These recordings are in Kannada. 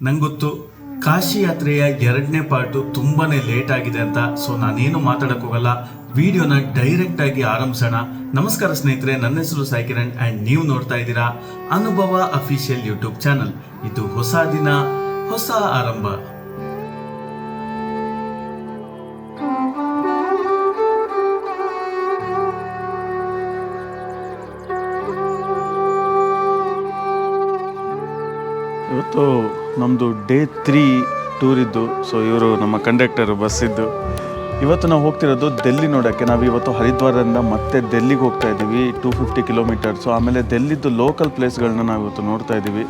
ನಂಗೊತ್ತು ಕಾಶಿ ಯಾತ್ರೆಯ ಎರಡನೇ ಪಾರ್ಟು ತುಂಬಾನೇ ಲೇಟ್ ಆಗಿದೆ ಅಂತ ಸೊ ನಾನೇನು ಮಾತಾಡಕ್ ಹೋಗಲ್ಲ ವಿಡಿಯೋನ ಡೈರೆಕ್ಟ್ ಆಗಿ ಆರಂಭಿಸೋಣ. ನಮಸ್ಕಾರ ಸ್ನೇಹಿತರೆ, ನನ್ನ ಹೆಸರು ಸಾಯಿ ಕಿರಣ್ ಅಂಡ್ ನೀವು ನೋಡ್ತಾ ಇದ್ದೀರಾ ಅನುಭವ ಅಫಿಷಿಯಲ್ ಯೂಟ್ಯೂಬ್ ಚಾನಲ್ ಇದು ಹೊಸ ದಿನ, ಹೊಸ ಆರಂಭ. ಇವತ್ತು ನಮ್ಮದು ಡೇ ತ್ರೀ ಟೂರ್ ಇದ್ದು ಸೊ ಇವರು ನಮ್ಮ ಕಂಡಕ್ಟರ್ ಬಸ್ಸಿದ್ದು ಇವತ್ತು ನಾವು ಹೋಗ್ತಿರೋದು ಡೆಲ್ಲಿ ನೋಡೋಕ್ಕೆ. ನಾವು ಇವತ್ತು ಹರಿದ್ವಾರದಿಂದ ಮತ್ತೆ ಡೆಲ್ಲಿಗೆ ಹೋಗ್ತಾ ಇದ್ದೀವಿ ಟೂ ಫಿಫ್ಟಿ ಕಿಲೋಮೀಟರ್ಸು ಆಮೇಲೆ ಡೆಲ್ಲಿದ್ದು ಲೋಕಲ್ ಪ್ಲೇಸ್ಗಳನ್ನ ನಾವು ಇವತ್ತು ನೋಡ್ತಾ ಇದ್ದೀವಿ.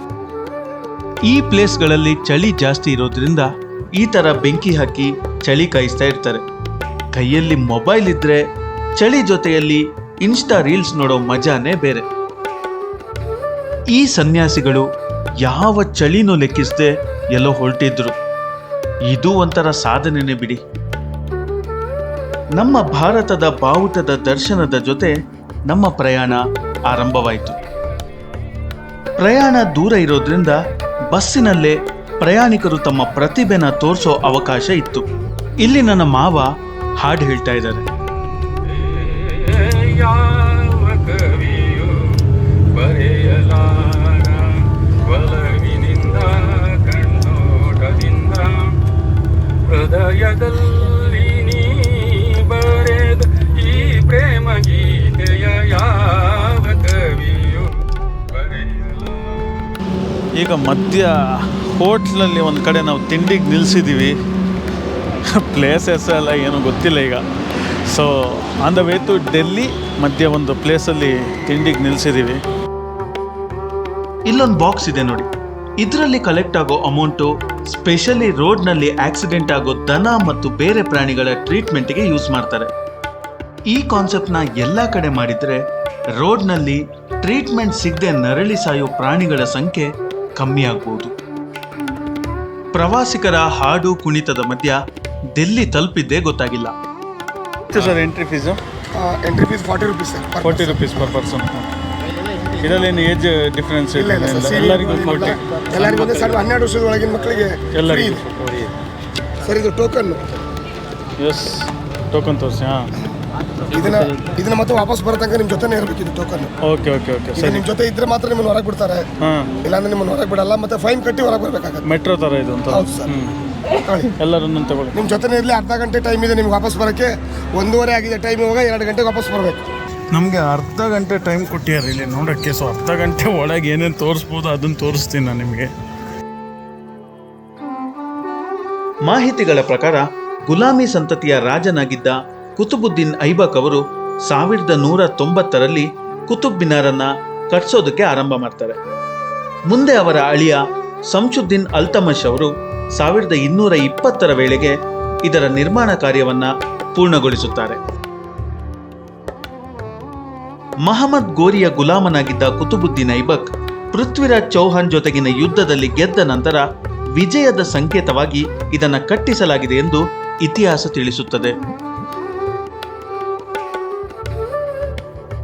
ಈ ಪ್ಲೇಸ್ಗಳಲ್ಲಿ ಚಳಿ ಜಾಸ್ತಿ ಇರೋದ್ರಿಂದ ಈ ಥರ ಬೆಂಕಿ ಹಾಕಿ ಚಳಿ ಕಾಯಿಸ್ತಾ ಇರ್ತಾರೆ. ಕೈಯಲ್ಲಿ ಮೊಬೈಲ್ ಇದ್ದರೆ ಚಳಿ ಜೊತೆಯಲ್ಲಿ ಇನ್ಸ್ಟಾ ರೀಲ್ಸ್ ನೋಡೋ ಮಜಾನೇ ಬೇರೆ. ಈ ಸನ್ಯಾಸಿಗಳು ಯಾವ ಚಳಿನೂ ಲೆಕ್ಕಿಸದೆ ಎಲ್ಲೋ ಹೊರಟಿದ್ರು. ಇದು ಒಂಥರ ಸಾಧನೆನೇ ಬಿಡಿ. ನಮ್ಮ ಭಾರತದ ಬಾವುಟದ ದರ್ಶನದ ಜೊತೆ ನಮ್ಮ ಪ್ರಯಾಣ ಆರಂಭವಾಯಿತು. ಪ್ರಯಾಣ ದೂರ ಇರೋದ್ರಿಂದ ಬಸ್ಸಿನಲ್ಲೇ ಪ್ರಯಾಣಿಕರು ತಮ್ಮ ಪ್ರತಿಭೆನ ತೋರಿಸೋ ಅವಕಾಶ ಇತ್ತು. ಇಲ್ಲಿ ನನ್ನ ಮಾವ ಹಾಡು ಹೇಳ್ತಾ ಇದ್ದಾರೆ. ಬರೆಯಲಾರ ಒಲವಿನಿಂದ ಕಣ್ಣೋಟದಿಂದ. ಹೃದಯದಲ್ಲಿ ನೀ ಬರೆದ ಈ ಪ್ರೇಮ ಗೀತೆಯ ಯಾವ ಕವಿಯು ಈಗ ಮಧ್ಯ ಹೋಟ್ಲಲ್ಲಿ ಒಂದು ಕಡೆ ನಾವು ತಿಂಡಿಗೆ ನಿಲ್ಲಿಸಿದ್ದೀವಿ ಪ್ಲೇಸಸ್ ಎಲ್ಲ ಏನು ಗೊತ್ತಿಲ್ಲ ಈಗ. So on the way to Delhi ಮಧ್ಯ ಒಂದು ಪ್ಲೇಸಲ್ಲಿ ತಿಂಡಿಗೆ ನಿಲ್ಲಿಸಿದ್ದೀವಿ ಇಲ್ಲೊಂದು ಬಾಕ್ಸ್ ಇದೆ ನೋಡಿ. ಇದರಲ್ಲಿ ಕಲೆಕ್ಟ್ ಆಗೋ ಅಮೌಂಟು ಸ್ಪೆಷಲಿ ರೋಡ್ನಲ್ಲಿ ಆಕ್ಸಿಡೆಂಟ್ ಆಗೋ ದನ ಮತ್ತು ಬೇರೆ ಪ್ರಾಣಿಗಳ ಟ್ರೀಟ್ಮೆಂಟ್ಗೆ ಯೂಸ್ ಮಾಡ್ತಾರೆ. ಈ ಕಾನ್ಸೆಪ್ಟ್ನ ಎಲ್ಲ ಕಡೆ ಮಾಡಿದ್ರೆ ರೋಡ್ನಲ್ಲಿ ಟ್ರೀಟ್ಮೆಂಟ್ ಸಿಗದೆ ನರಳಿ ಸಾಯೋ ಪ್ರಾಣಿಗಳ ಸಂಖ್ಯೆ ಕಮ್ಮಿ ಆಗ್ಬೋದು. ಪ್ರವಾಸಿಗರ ಹಾಡು ಕುಣಿತದ ಮಧ್ಯ ಡೆಲ್ಲಿ ತಲುಪಿದ್ದೇ ಗೊತ್ತಾಗಿಲ್ಲ. Sir entry fees entry fees forty rupees sir forty rupees per person ಇದರಲ್ಲೇನು age difference ಇಲ್ಲ ಇಲ್ಲ ಸರ್ ಎಲ್ಲರಿಗೂ ಫೋರ್ಟಿ ಎಲ್ಲರಿಗೂ ಒಂದೇ ಸಣ್ಣ ಹನ್ನೆರಡು ವರ್ಷದ ಒಳಗಿನ ಮಕ್ಕಳಿಗೆ ಎಲ್ಲರಿಗೂ ಸರ್ ಇದು ಟೋಕನ್ ಎಸ್ ಟೋಕನ್ ತೋರಿಸಿ ಹಾಂ. ಇದನ್ನ ಇದನ್ನ ಮತ್ತೆ ವಾಪಸ್ ಬರೋ ತನಕ ನಿಮ್ಮ ಜೊತೆನೇ ಇರಬೇಕು ಇದು token okay okay okay sir. ನಿಮ್ಮ ಜೊತೆ ಇದ್ರೆ ಮಾತ್ರ ನಿಮ್ಮನ್ನು ಹೊರಗೆ ಬಿಡ್ತಾರೆ. ಹಾಂ. ಇಲ್ಲಾಂದ್ರೆ ನಿಮ್ಮನ್ನು ಹೊರಗೆ ಬಿಡಲ್ಲ ಮತ್ತೆ ಫೈನ್ ಕಟ್ಟಿ ಹೊರಗೆ ಬರಬೇಕಾಗುತ್ತೆ. ಮೆಟ್ರೋ ಥರ ಇದು ಅಂತ. ಹೌದು ಸರ್. ಎಲ್ಲರನ್ನು ತಗೊಳ್ಳಿ. ನಿಮ್ಮ ಜೊತೆನೇ ಇರಲಿ ಅರ್ಧ ಗಂಟೆ ಟೈಮ್ ಇದೆ ನಿಮ್ಗೆ ವಾಪಸ್ ಬರೋಕ್ಕೆ ಒಂದೂವರೆ ಆಗಿದೆ ಟೈಮ್ ಇವಾಗ ಎರಡು ಗಂಟೆಗೆ ವಾಪಸ್ ಬರಬೇಕು. ನಮಗೆ ಅರ್ಧ ಗಂಟೆ ಟೈಮ್ ಕೊಟ್ಟಿದ್ದಾರೆ ಇಲ್ಲಿ ನೋಡೋಕ್ಕೆ? ಸೊ ಅರ್ಧ ಗಂಟೆ ಒಳಗೆ ಏನೇನು ತೋರಿಸ್ಬೋದು ಅದನ್ನು ತೋರಿಸ್ತೀನಿ ನಾನು ನಿಮಗೆ. ಮಾಹಿತಿಗಳ ಪ್ರಕಾರ, ಗುಲಾಮಿ ಸಂತತಿಯ ರಾಜನಾಗಿದ್ದ ಕುತುಬುದ್ದೀನ್ ಐಬಕ್ ಅವರು ಸಾವಿರದ ನೂರ ತೊಂಬತ್ತರಲ್ಲಿ ಕುತುಬ್ ಮಿನಾರನ್ನ ಕಟ್ಸೋದಕ್ಕೆ ಆರಂಭ ಮಾಡ್ತಾರೆ. ಮುಂದೆ ಅವರ ಅಳಿಯ ಸಂಶುದ್ದೀನ್ ಅಲ್ತಮಶ್ ಅವರು ಸಾವಿರದ ಇನ್ನೂರ ಇಪ್ಪತ್ತರ ವೇಳೆಗೆ ಇದರ ನಿರ್ಮಾಣ ಕಾರ್ಯವನ್ನು ಪೂರ್ಣಗೊಳಿಸುತ್ತಾರೆ. ಮಹಮ್ಮದ್ ಗೋರಿಯ ಗುಲಾಮನಾಗಿದ್ದ ಕುತುಬುದ್ದೀನ್ ಐಬಕ್ ಪೃಥ್ವಿರಾಜ್ ಚೌಹಾನ್ ಜೊತೆಗಿನ ಯುದ್ಧದಲ್ಲಿ ಗೆದ್ದ ನಂತರ ವಿಜಯದ ಸಂಕೇತವಾಗಿ ಇದನ್ನು ಕಟ್ಟಿಸಲಾಗಿದೆ ಎಂದು ಇತಿಹಾಸ ತಿಳಿಸುತ್ತದೆ.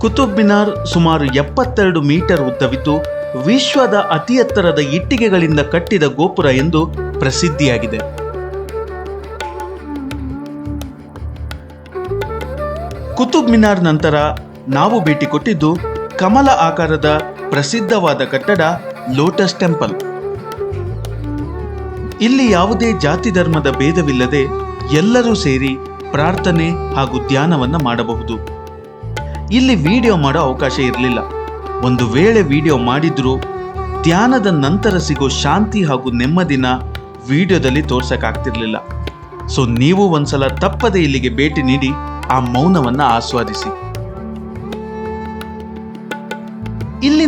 ಕುತುಬ್ ಮಿನಾರ್ ಸುಮಾರು ಎಪ್ಪತ್ತೆರಡು ಮೀಟರ್ ಉದ್ದವಿದ್ದು ವಿಶ್ವದ ಅತಿ ಎತ್ತರದ ಇಟ್ಟಿಗೆಗಳಿಂದ ಕಟ್ಟಿದ ಗೋಪುರ ಎಂದು ಪ್ರಸಿದ್ಧಿಯಾಗಿದೆ. ಕುತುಬ್ ಮಿನಾರ್ ನಂತರ ನಾವು ಭೇಟಿ ಕೊಟ್ಟಿದ್ದು ಕಮಲ ಆಕಾರದ ಪ್ರಸಿದ್ಧವಾದ ಕಟ್ಟಡ ಲೋಟಸ್ ಟೆಂಪಲ್. ಇಲ್ಲಿ ಯಾವುದೇ ಜಾತಿ ಧರ್ಮದ ಭೇದವಿಲ್ಲದೆ ಎಲ್ಲರೂ ಸೇರಿ ಪ್ರಾರ್ಥನೆ ಹಾಗೂ ಧ್ಯಾನವನ್ನು ಮಾಡಬಹುದು. ಇಲ್ಲಿ ವಿಡಿಯೋ ಮಾಡೋ ಅವಕಾಶ ಇರಲಿಲ್ಲ. ಒಂದು ವೇಳೆ ವಿಡಿಯೋ ಮಾಡಿದ್ರೂ ಧ್ಯಾನದ ನಂತರ ಸಿಗೋ ಶಾಂತಿ ಹಾಗೂ ನೆಮ್ಮದಿನ ವಿಡಿಯೋದಲ್ಲಿ ತೋರ್ಸಕ್ಕಾಗ್ತಿರ್ಲಿಲ್ಲ. ಸೊ ನೀವು ಒಂದ್ಸಲ ತಪ್ಪದೆ ಇಲ್ಲಿಗೆ ಭೇಟಿ ನೀಡಿ ಆ ಮೌನವನ್ನ ಆಸ್ವಾದಿಸಿ.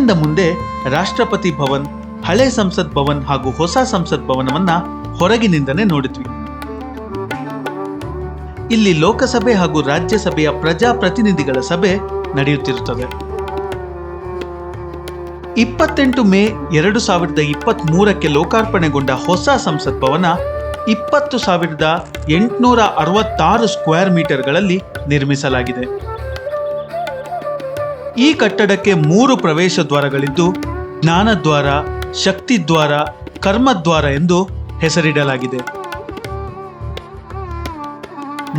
ಇಲ್ಲಿಂದ ಮುಂದೆ ರಾಷ್ಟ್ರಪತಿ ಭವನ್, ಹಳೆ ಸಂಸತ್ ಭವನ್ ಹಾಗೂ ಹೊಸ ಸಂಸತ್ ಭವನವನ್ನ ಹೊರಗಿನಿಂದನೇ ನೋಡಿದ್ವಿ. ಇಲ್ಲಿ ಲೋಕಸಭೆ ಹಾಗೂ ರಾಜ್ಯಸಭೆಯ ಪ್ರಜಾಪ್ರತಿನಿಧಿಗಳ ಸಭೆ ನಡೆಯುತ್ತಿರುತ್ತದೆ. ಇಪ್ಪತ್ತೆಂಟು ಮೇ ಎರಡು ಸಾವಿರದ ಇಪ್ಪತ್ತ್ ಮೂರಕ್ಕೆ ಲೋಕಾರ್ಪಣೆಗೊಂಡ ಹೊಸ ಸಂಸತ್ ಭವನ ಇಪ್ಪತ್ತು ಸಾವಿರದ ಎಂಟುನೂರ ಅರವತ್ತಾರು ಸ್ಕ್ವೇರ್ ಮೀಟರ್ಗಳಲ್ಲಿ ನಿರ್ಮಿಸಲಾಗಿದೆ. ಈ ಕಟ್ಟಡಕ್ಕೆ ಮೂರು ಪ್ರವೇಶ ದ್ವಾರಗಳಿದ್ದು, ಜ್ಞಾನದ್ವಾರ, ಶಕ್ತಿದ್ವಾರ, ಕರ್ಮದ್ವಾರ ಎಂದು ಹೆಸರಿಡಲಾಗಿದೆ.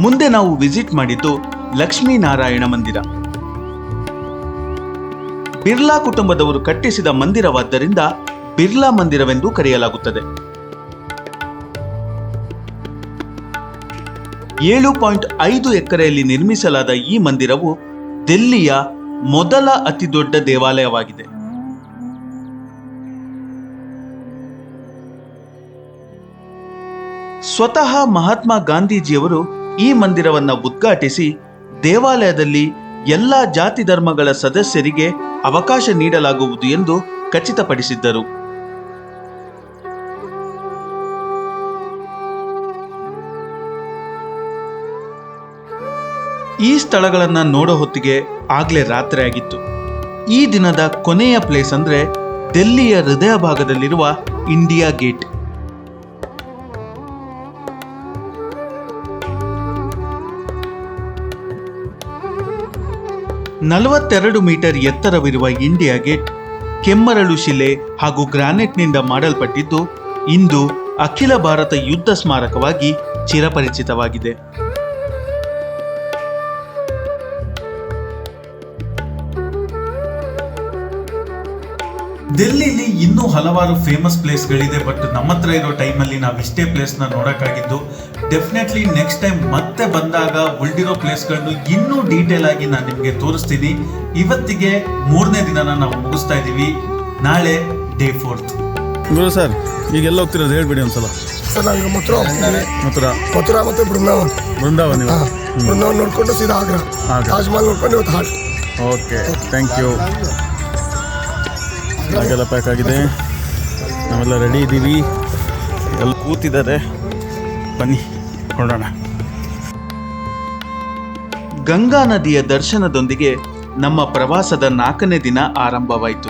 ಮುಂದೆ ನಾವು ವಿಸಿಟ್ ಮಾಡಿದ್ದು ಲಕ್ಷ್ಮೀನಾರಾಯಣ ಮಂದಿರ. ಬಿರ್ಲಾ ಕುಟುಂಬದವರು ಕಟ್ಟಿಸಿದ ಮಂದಿರವಾದ್ದರಿಂದ ಬಿರ್ಲಾ ಮಂದಿರವೆಂದು ಕರೆಯಲಾಗುತ್ತದೆ. ಏಳು ಪಾಯಿಂಟ್ ಐದು ಎಕರೆಯಲ್ಲಿ ನಿರ್ಮಿಸಲಾದ ಈ ಮಂದಿರವು ದೆಲ್ಲಿಯ ಮೊದಲ ಅತಿ ದೊಡ್ಡ ದೇವಾಲಯವಾಗಿದೆ. ಸ್ವತಃ ಮಹಾತ್ಮ ಗಾಂಧೀಜಿಯವರು ಈ ಮಂದಿರವನ್ನು ಉದ್ಘಾಟಿಸಿ ದೇವಾಲಯದಲ್ಲಿ ಎಲ್ಲ ಜಾತಿ ಧರ್ಮಗಳ ಸದಸ್ಯರಿಗೆ ಅವಕಾಶ ನೀಡಲಾಗುವುದು ಎಂದು ಖಚಿತಪಡಿಸಿದ್ದರು. ಈ ಸ್ಥಳಗಳನ್ನ ನೋಡೋ ಹೊತ್ತಿಗೆ ಆಗ್ಲೇ ರಾತ್ರಿ ಆಗಿತ್ತು. ಈ ದಿನದ ಕೊನೆಯ ಪ್ಲೇಸ್ ಅಂದ್ರೆ ದೆಲ್ಲಿಯ ಹೃದಯ ಭಾಗದಲ್ಲಿರುವ ಇಂಡಿಯಾ ಗೇಟ್. ನಲವತ್ತೆರಡು ಮೀಟರ್ ಎತ್ತರವಿರುವ ಇಂಡಿಯಾ ಗೇಟ್ ಕೆಮ್ಮರಳು ಶಿಲೆ ಹಾಗೂ ಗ್ರಾನೈಟ್ನಿಂದ ಮಾಡಲ್ಪಟ್ಟಿದ್ದು ಇಂದು ಅಖಿಲ ಭಾರತ ಯುದ್ಧ ಸ್ಮಾರಕವಾಗಿ ಚಿರಪರಿಚಿತವಾಗಿದೆ. ಡೆಲ್ಲಿಲಿ ಇನ್ನೂ ಹಲವಾರು ಫೇಮಸ್ ಪ್ಲೇಸ್ಗಳಿದೆ ಬಟ್ ನಮ್ಮ ಹತ್ರ ಇರೋ ಟೈಮಲ್ಲಿ ನಾವು ಇಷ್ಟೇ ಪ್ಲೇಸ್ನ ನೋಡೋಕ್ಕಾಗಿದ್ದು ಡೆಫಿನೆಟ್ಲಿ ನೆಕ್ಸ್ಟ್ ಟೈಮ್ ಮತ್ತೆ ಬಂದಾಗ ಉಳಿದಿರೋ ಪ್ಲೇಸ್ಗಳನ್ನು ಇನ್ನೂ ಡೀಟೇಲ್ ಆಗಿ ನಾನು ನಿಮಗೆ ತೋರಿಸ್ತೀನಿ. ಇವತ್ತಿಗೆ ಮೂರನೇ ದಿನನ ನಾವು ಮುಗಿಸ್ತಾ ಇದ್ದೀವಿ ನಾಳೆ ಡೇ ಫೋರ್ತ್ ಗುರು ಸರ್ ಈಗ ಎಲ್ಲ ಹೋಗ್ತಿರೋದು ಹೇಳ್ಬಿಡಿ ಒಂದ್ಸಲ. ಸರ್ ನಾವೀಗ ಮಥುರಾ ಹೋಗ್ತಿದ್ದೀವಿ ಮಥುರಾ ಮಥುರಾ ಮತ್ತು ಬೃಂದಾವನ್. ಬೃಂದಾವನ್ ನೀವು ಹಾಂ ಬೃಂದಾವನ್ ನೋಡ್ಕೊಂಡು ಸೀದಾ ಆಗ್ರಾ. ಆಗ್ರಾ. ತಾಜ್ ಮಹಲ್ ನೋಡ್ಕೊಂಡು ಇವತ್ತು ಹಾಟ್ ಓಕೆ ಥ್ಯಾಂಕ್ ಯು ಹಾಗೆಲ್ಲ ಪ್ಯಾಕ್ ಆಗಿದೆ. ನಾವೆಲ್ಲ ರೆಡಿ ಇದ್ದೀವಿ. ಎಲ್ಲ ಕೂತಿದ್ದಾರೆ. ಬನ್ನಿ, ನೋಡೋಣ. ಗಂಗಾ ನದಿಯ ದರ್ಶನದೊಂದಿಗೆ ನಮ್ಮ ಪ್ರವಾಸದ ನಾಲ್ಕನೇ ದಿನ ಆರಂಭವಾಯಿತು.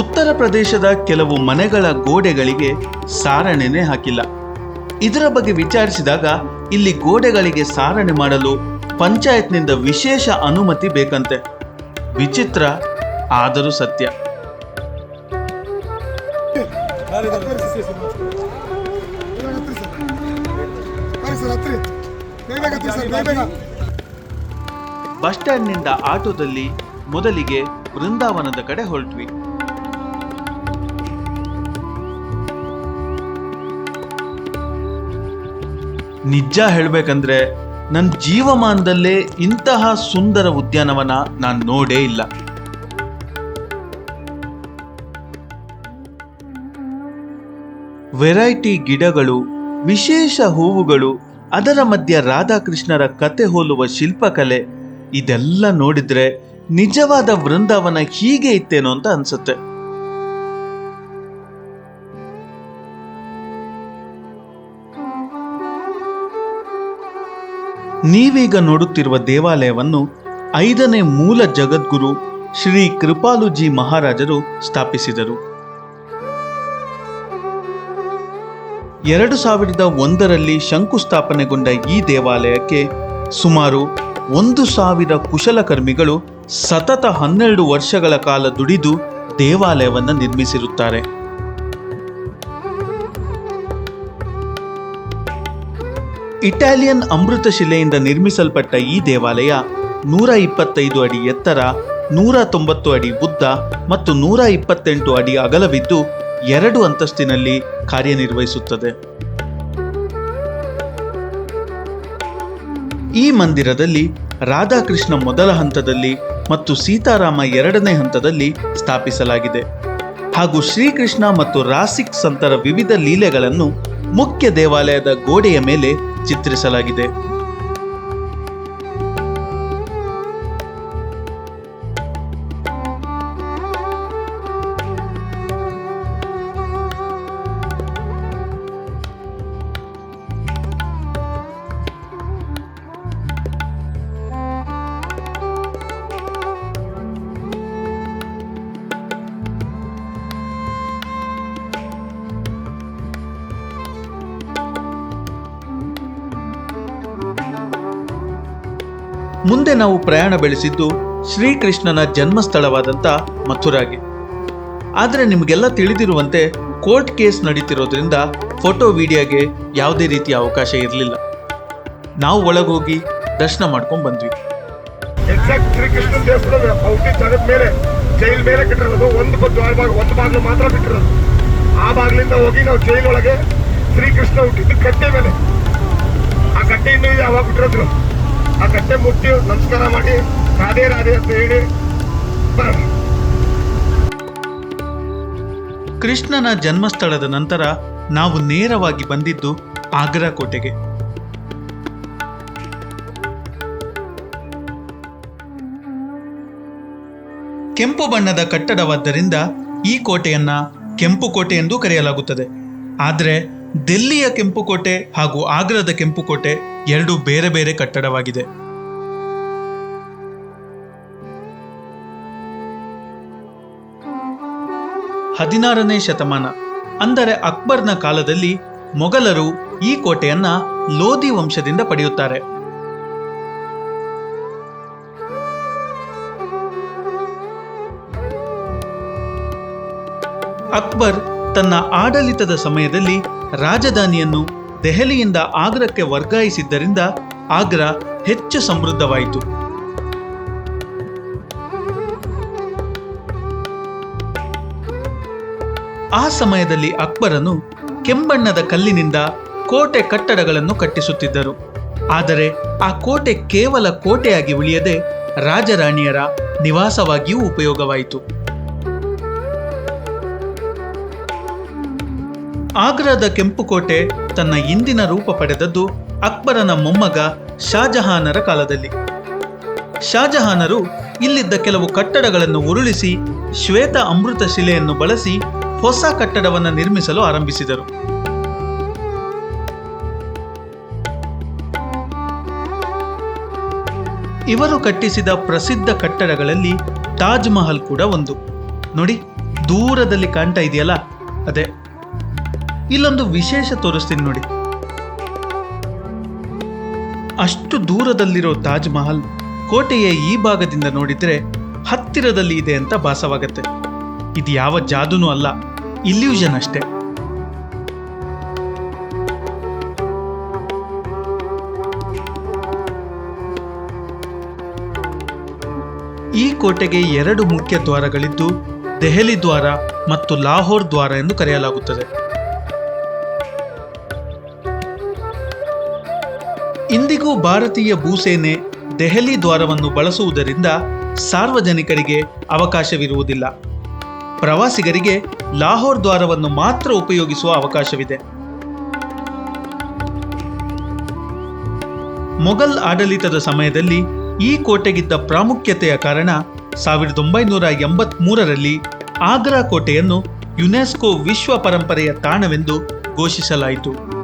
ಉತ್ತರ ಪ್ರದೇಶದ ಕೆಲವು ಮನೆಗಳ ಗೋಡೆಗಳಿಗೆ ಸಾರಣೆನೆ ಹಾಕಿಲ್ಲ. ಇದರ ಬಗ್ಗೆ ವಿಚಾರಿಸಿದಾಗ ಇಲ್ಲಿ ಗೋಡೆಗಳಿಗೆ ಸಾರಣೆ ಮಾಡಲು ಪಂಚಾಯತ್ನಿಂದ ವಿಶೇಷ ಅನುಮತಿ ಬೇಕಂತೆ. ವಿಚಿತ್ರ ಆದರೂ ಸತ್ಯ. ಬಸ್ ಸ್ಟ್ಯಾಂಡ್ನಿಂದ ಆಟೋದಲ್ಲಿ ಮೊದಲಿಗೆ ವೃಂದಾವನದ ಕಡೆ ಹೊರಟ್ವಿ. ನಿಜ ಹೇಳ್ಬೇಕಂದ್ರೆ ನನ್ನ ಜೀವಮಾನದಲ್ಲೇ ಇಂತಹ ಸುಂದರ ಉದ್ಯಾನವನ ನಾನು ನೋಡೇ ಇಲ್ಲ. ವೆರೈಟಿ ಗಿಡಗಳು, ವಿಶೇಷ ಹೂವುಗಳು, ಅದರ ಮಧ್ಯ ರಾಧಾಕೃಷ್ಣರ ಕತೆ ಹೋಲುವ ಶಿಲ್ಪಕಲೆ, ಇದೆಲ್ಲ ನೋಡಿದ್ರೆ ನಿಜವಾದ ವೃಂದಾವನ ಹೀಗೆ ಇತ್ತೇನೋ ಅಂತ ಅನ್ಸುತ್ತೆ. ನೀವೀಗ ನೋಡುತ್ತಿರುವ ದೇವಾಲಯವನ್ನು ಐದನೇ ಮೂಲ ಜಗದ್ಗುರು ಶ್ರೀ ಕೃಪಾಲುಜಿ ಮಹಾರಾಜರು ಸ್ಥಾಪಿಸಿದರು. ಎರಡು ಸಾವಿರದ ಒಂದರಲ್ಲಿ ಶಂಕುಸ್ಥಾಪನೆಗೊಂಡ ಈ ದೇವಾಲಯಕ್ಕೆ ಸುಮಾರು ಒಂದು ಸಾವಿರ ಕುಶಲಕರ್ಮಿಗಳು ಸತತ ಹನ್ನೆರಡು ವರ್ಷಗಳ ಕಾಲ ದುಡಿದು ದೇವಾಲಯವನ್ನು ನಿರ್ಮಿಸಿರುತ್ತಾರೆ. ಇಟಾಲಿಯನ್ ಅಮೃತ ಶಿಲೆಯಿಂದ ನಿರ್ಮಿಸಲ್ಪಟ್ಟ ಈ ದೇವಾಲಯ ನೂರ ಇಪ್ಪತ್ತೈದು ಅಡಿ ಎತ್ತರ, ನೂರ ತೊಂಬತ್ತು ಅಡಿ ಉದ್ದ ಮತ್ತು ನೂರ ಇಪ್ಪತ್ತೆಂಟು ಅಡಿ ಅಗಲವಿದ್ದು ಎರಡು ಅಂತಸ್ತಿನಲ್ಲಿ ಕಾರ್ಯನಿರ್ವಹಿಸುತ್ತದೆ. ಈ ಮಂದಿರದಲ್ಲಿ ರಾಧಾಕೃಷ್ಣ ಮೊದಲ ಹಂತದಲ್ಲಿ ಮತ್ತು ಸೀತಾರಾಮ ಎರಡನೇ ಹಂತದಲ್ಲಿ ಸ್ಥಾಪಿಸಲಾಗಿದೆ. ಹಾಗೂ ಶ್ರೀಕೃಷ್ಣ ಮತ್ತು ರಾಸಿಕ್ ಸಂತರ ವಿವಿಧ ಲೀಲೆಗಳನ್ನು ಮುಖ್ಯ ದೇವಾಲಯದ ಗೋಡೆಯ ಮೇಲೆ ಚಿತ್ರಿಸಲಾಗಿದೆ. ಮುಂದೆ ನಾವು ಪ್ರಯಾಣ ಬೆಳೆಸಿದ್ದು ಶ್ರೀಕೃಷ್ಣನ ಜನ್ಮಸ್ಥಳವಾದಂಥ ಮಥುರಾಗೆ. ಆದರೆ ನಿಮಗೆಲ್ಲ ತಿಳಿದಿರುವಂತೆ ಕೋರ್ಟ್ ಕೇಸ್ ನಡೀತಿರೋದ್ರಿಂದ ಫೋಟೋ ವಿಡಿಯೋಗೆ ಯಾವುದೇ ರೀತಿಯ ಅವಕಾಶ ಇರಲಿಲ್ಲ. ನಾವು ಒಳಗೋಗಿ ದರ್ಶನ ಮಾಡ್ಕೊಂಡು ಬಂದ್ವಿ. ಎಕ್ಸಾಕ್ಟ್ ಶ್ರೀಕೃಷ್ಣ ಮೇಲೆ ಕಟ್ಟಿರೋದು. ಒಂದು ಒಂದು ಬಾಗಿಲು ಮಾತ್ರ ಆ ಬಾಗ್ಲಿಂದ ಹೋಗಿ ನಾವು ಜೈಲ್ ಒಳಗೆ ಶ್ರೀಕೃಷ್ಣ ಹುಟ್ಟಿದ್ದು ಕಟ್ಟೆ ಮೇಲೆ. ಆ ಕಟ್ಟೆ ಇನ್ನೂ ಯಾವಾಗ ಬಿಟ್ಟಿರೋದು ಆ ಕಟ್ಟೆ ಮುಟ್ಟಿ ನಮಸ್ಕಾರ ಮಾಡಿ, ರಾಧೆ ರಾಧೆ ಅಂತ ಹೇಳಿ ಕೃಷ್ಣನ ಜನ್ಮಸ್ಥಳದ ನಂತರ ನಾವು ನೇರವಾಗಿ ಬಂದಿದ್ದು ಆಗ್ರಾ ಕೋಟೆಗೆ ಕೆಂಪು ಬಣ್ಣದ ಕಟ್ಟಡವಾದ್ದರಿಂದ ಈ ಕೋಟೆಯನ್ನ ಕೆಂಪು ಕೋಟೆ ಎಂದು ಕರೆಯಲಾಗುತ್ತದೆ. ಆದರೆ ದೆಲ್ಲಿಯ ಕೆಂಪುಕೋಟೆ ಹಾಗೂ ಆಗ್ರಾದ ಕೆಂಪುಕೋಟೆ ಎರಡು ಬೇರೆ ಬೇರೆ ಕಟ್ಟಡವಾಗಿದೆ. ಹದಿನಾರನೇ ಶತಮಾನ. ಅಂದರೆ ಅಕ್ಬರ್ನ ಕಾಲದಲ್ಲಿ ಮೊಘಲರು ಈ ಕೋಟೆಯನ್ನ ಲೋಧಿ ವಂಶದಿಂದ ಪಡೆಯುತ್ತಾರೆ. ಅಕ್ಬರ್ ತನ್ನ ಆಡಳಿತದ ಸಮಯದಲ್ಲಿ ರಾಜಧಾನಿಯನ್ನು ದೆಹಲಿಯಿಂದ ಆಗ್ರಕ್ಕೆ ವರ್ಗಾಯಿಸಿದ್ದರಿಂದ ಆಗ್ರಾ ಹೆಚ್ಚು ಸಮೃದ್ಧವಾಯಿತು. ಆ ಸಮಯದಲ್ಲಿ ಅಕ್ಬರನು ಕೆಂಬಣ್ಣದ ಕಲ್ಲಿನಿಂದ ಕೋಟೆ ಕಟ್ಟಡಗಳನ್ನು ಕಟ್ಟಿಸುತ್ತಿದ್ದರು. ಆದರೆ ಆ ಕೋಟೆ ಕೇವಲ ಕೋಟೆಯಾಗಿ ಉಳಿಯದೆ ರಾಜರಾಣಿಯರ ನಿವಾಸವಾಗಿಯೂ ಉಪಯೋಗವಾಯಿತು. ಆಗ್ರಾದ ಕೆಂಪು ಕೋಟೆ ತನ್ನ ಇಂದಿನ ರೂಪ ಪಡೆದದ್ದು ಅಕ್ಬರನ ಮೊಮ್ಮಗ ಶಾಜಹಾನರ ಕಾಲದಲ್ಲಿ. ಶಾಜಹಾನರು ಇಲ್ಲಿದ್ದ ಕೆಲವು ಕಟ್ಟಡಗಳನ್ನು ಉರುಳಿಸಿ ಶ್ವೇತ ಅಮೃತ ಶಿಲೆಯನ್ನು ಬಳಸಿ ಹೊಸ ಕಟ್ಟಡವನ್ನು ನಿರ್ಮಿಸಲು ಆರಂಭಿಸಿದರು. ಇವರು ಕಟ್ಟಿಸಿದ ಪ್ರಸಿದ್ಧ ಕಟ್ಟಡಗಳಲ್ಲಿ ತಾಜ್ ಮಹಲ್ ಕೂಡ ಒಂದು. ನೋಡಿ, ದೂರದಲ್ಲಿ ಕಾಣ್ತಾ ಇದೆಯಲ್ಲ? ಅದೇ. ಇಲ್ಲೊಂದು ವಿಶೇಷ ತೋರಿಸ್ತೀನಿ ನೋಡಿ. ಅಷ್ಟು ದೂರದಲ್ಲಿರೋ ತಾಜ್ ಮಹಲ್ ಕೋಟೆಯ ಈ ಭಾಗದಿಂದ ನೋಡಿದ್ರೆ ಹತ್ತಿರದಲ್ಲಿ ಇದೆ ಅಂತ ಭಾಸವಾಗತ್ತೆ. ಇದು ಯಾವ ಜಾದೂನೂ ಅಲ್ಲ ಇಲ್ಯೂಷನ್ ಅಷ್ಟೇ. ಈ ಕೋಟೆಗೆ ಎರಡು ಮುಖ್ಯ ದ್ವಾರಗಳಿದ್ದು, ದೆಹಲಿ ದ್ವಾರ ಮತ್ತು ಲಾಹೋರ್ ದ್ವಾರ ಎಂದು ಕರೆಯಲಾಗುತ್ತದೆ. ಇಂದಿಗೂ ಭಾರತೀಯ ಭೂಸೇನೆ ದೆಹಲಿ ದ್ವಾರವನ್ನು ಬಳಸುವುದರಿಂದ ಸಾರ್ವಜನಿಕರಿಗೆ ಅವಕಾಶವಿರುವುದಿಲ್ಲ. ಪ್ರವಾಸಿಗರಿಗೆ ಲಾಹೋರ್ ದ್ವಾರವನ್ನು ಮಾತ್ರ ಉಪಯೋಗಿಸುವ ಅವಕಾಶವಿದೆ. ಮೊಘಲ್ ಆಡಳಿತದ ಸಮಯದಲ್ಲಿ ಈ ಕೋಟೆಗಿದ್ದ ಪ್ರಾಮುಖ್ಯತೆಯ ಕಾರಣ ಸಾವಿರದ ಒಂಬೈನೂರ ಎಂಬತ್ಮೂರರಲ್ಲಿ ಆಗ್ರಾ ಕೋಟೆಯನ್ನು ಯುನೆಸ್ಕೋ ವಿಶ್ವ ಪರಂಪರೆಯ ತಾಣವೆಂದು ಘೋಷಿಸಲಾಯಿತು.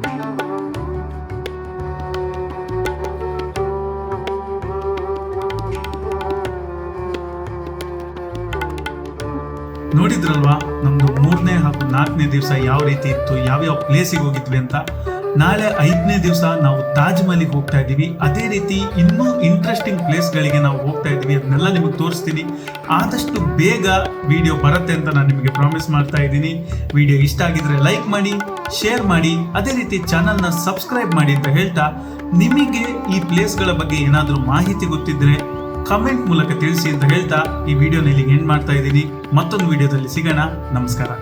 ನೋಡಿದ್ರಲ್ವಾ? ನಮ್ದು ಮೂರನೇ ಹಾಗೂ ನಾಲ್ಕನೇ ದಿವಸ ಯಾವ ರೀತಿ ಇತ್ತು, ಯಾವ್ಯಾವ ಪ್ಲೇಸಿಗೆ ಹೋಗಿದ್ವಿ ಅಂತ? ನಾಳೆ ಐದನೇ ದಿವಸ ನಾವು ತಾಜ್ ಮಹಲಿಗೆ ಹೋಗ್ತಾ ಇದ್ದೀವಿ. ಅದೇ ರೀತಿ ಇನ್ನೂ ಇಂಟ್ರೆಸ್ಟಿಂಗ್ ಪ್ಲೇಸ್ಗಳಿಗೆ ನಾವು ಹೋಗ್ತಾ ಇದ್ದೀವಿ. ಅದನ್ನೆಲ್ಲ ನಿಮಗೆ ತೋರಿಸ್ತೀನಿ. ಆದಷ್ಟು ಬೇಗ ವಿಡಿಯೋ ಬರುತ್ತೆ ಅಂತ ನಾನು ನಿಮಗೆ ಪ್ರಾಮಿಸ್ ಮಾಡ್ತಾ ಇದ್ದೀನಿ. ವಿಡಿಯೋ ಇಷ್ಟ ಆಗಿದ್ರೆ ಲೈಕ್ ಮಾಡಿ ಶೇರ್ ಮಾಡಿ. ಅದೇ ರೀತಿ ಚಾನಲ್ನ ಸಬ್ಸ್ಕ್ರೈಬ್ ಮಾಡಿ ಅಂತ ಹೇಳ್ತಾ, ನಿಮಗೆ ಈ ಪ್ಲೇಸ್ಗಳ ಬಗ್ಗೆ ಏನಾದರೂ ಮಾಹಿತಿ ಗೊತ್ತಿದ್ರೆ ಕಮೆಂಟ್ ಮೂಲಕ ತಿಳಿಸಿ ಅಂತ ಹೇಳ್ತಾ ಈ ವಿಡಿಯೋನ ಇಲ್ಲಿಗೆ ಎಂಡ್ ಮಾಡ್ತಾ ಇದ್ದೀನಿ. ಮತ್ತೊಂದು ವಿಡಿಯೋದಲ್ಲಿ ಸಿಗೋಣ. ನಮಸ್ಕಾರ.